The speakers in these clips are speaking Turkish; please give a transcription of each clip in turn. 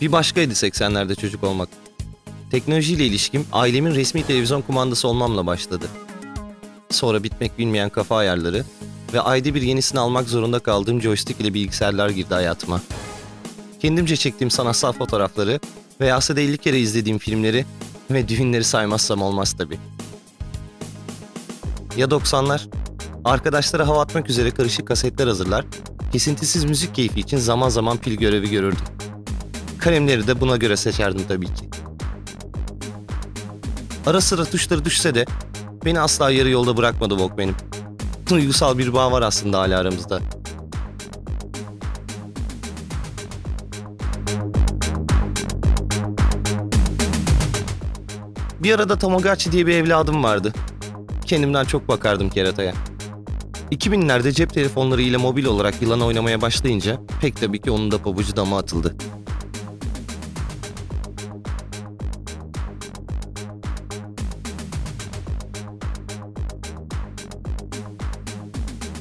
Bir başkaydı 80'lerde çocuk olmak. Teknolojiyle ilişkim ailemin resmi televizyon kumandası olmamla başladı. Sonra bitmek bilmeyen kafa ayarları ve ayda bir yenisini almak zorunda kaldığım joystick ile bilgisayarlar girdi hayatıma. Kendimce çektiğim sanatsal fotoğrafları ve asede 50 kere izlediğim filmleri ve düğünleri saymazsam olmaz tabii. Ya 90'lar? Arkadaşlara hava atmak üzere karışık kasetler hazırlar, kesintisiz müzik keyfi için zaman zaman pil görevi görürdüm. Kalemleri de buna göre seçerdim tabii ki. Ara sıra tuşları düşse de beni asla yarı yolda bırakmadı Walkman'im. Duygusal bir bağ var aslında hala aramızda. Bir arada Tamagotchi diye bir evladım vardı. Kendimden çok bakardım kerataya. 2000'lerde cep telefonları ile mobil olarak yılan oynamaya başlayınca pek tabii ki onun da pabucu dama atıldı.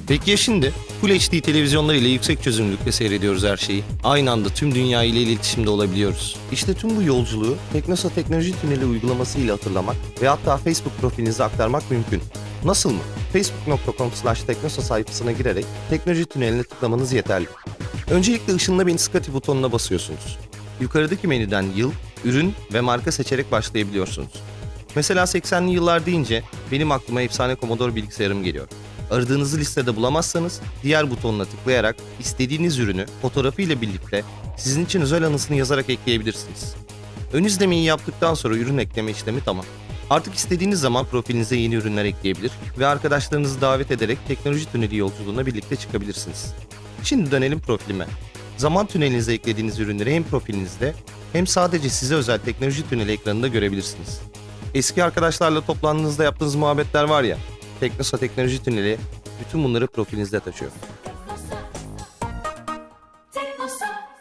Peki ya şimdi? Full HD televizyonlar ile yüksek çözünürlükte seyrediyoruz her şeyi. Aynı anda tüm dünya ile iletişimde olabiliyoruz. İşte tüm bu yolculuğu Teknosa Teknoloji Tüneli uygulaması ile hatırlamak ve hatta Facebook profilinize aktarmak mümkün. Nasıl mı? facebook.com slash teknosa sayfasına girerek teknoloji tüneline tıklamanız yeterli. Öncelikle ışınla beni Scotty butonuna basıyorsunuz. Yukarıdaki menüden yıl, ürün ve marka seçerek başlayabiliyorsunuz. Mesela 80'li yıllar deyince benim aklıma efsane Commodore bilgisayarım geliyor. Aradığınızı listede bulamazsanız diğer butonuna tıklayarak istediğiniz ürünü fotoğrafı ile birlikte sizin için özel anısını yazarak ekleyebilirsiniz. Ön izlemeyi yaptıktan sonra ürün ekleme işlemi tamam. Artık istediğiniz zaman profilinize yeni ürünler ekleyebilir ve arkadaşlarınızı davet ederek teknoloji tüneli yolculuğuna birlikte çıkabilirsiniz. Şimdi dönelim profilime. Zaman tünelinize eklediğiniz ürünleri hem profilinizde hem sadece size özel teknoloji tüneli ekranında görebilirsiniz. Eski arkadaşlarla toplandığınızda yaptığınız muhabbetler var ya, Teknosa Teknoloji Tüneli bütün bunları profilinizde taşıyor.